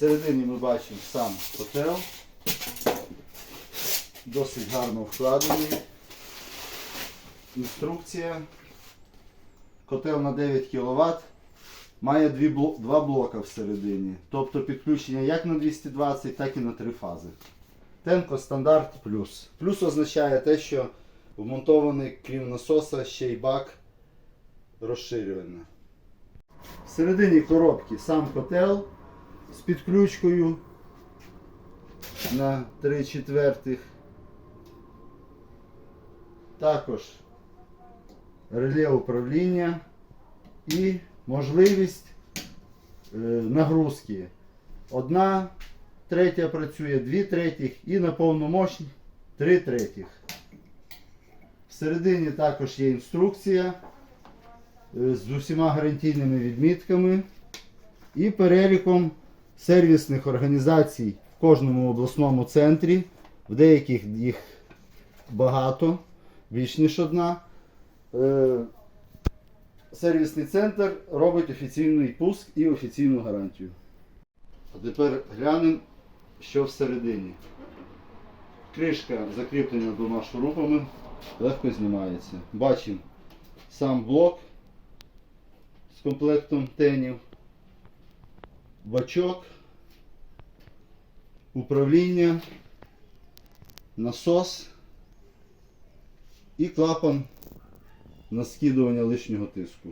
Всередині ми бачимо сам котел. Досить гарно вкладений. Інструкція. Котел на 9 кВт. Має дві бло- два блока всередині. Тобто підключення як на 220, так і на три фази. Тенко стандарт плюс. Плюс означає те, що вмонтований крім насоса ще й бак розширювання. Всередині коробки сам котел з підключкою на 3 четвертих. Також реле управління і можливість е, нагрузки. Одна третя працює, дві третіх і на повну мощь три третіх. Всередині також є інструкція е, з усіма гарантійними відмітками і переліком сервісних організацій в кожному обласному центрі. В деяких їх багато, більш ніж одна. Е, Сервісний центр робить офіційний пуск і офіційну гарантію. А тепер глянемо, що всередині. Кришка закріплена двома шурупами, легко знімається. Бачимо сам блок з комплектом тенів, бачок, управління, насос і клапан на скидування лишнього тиску.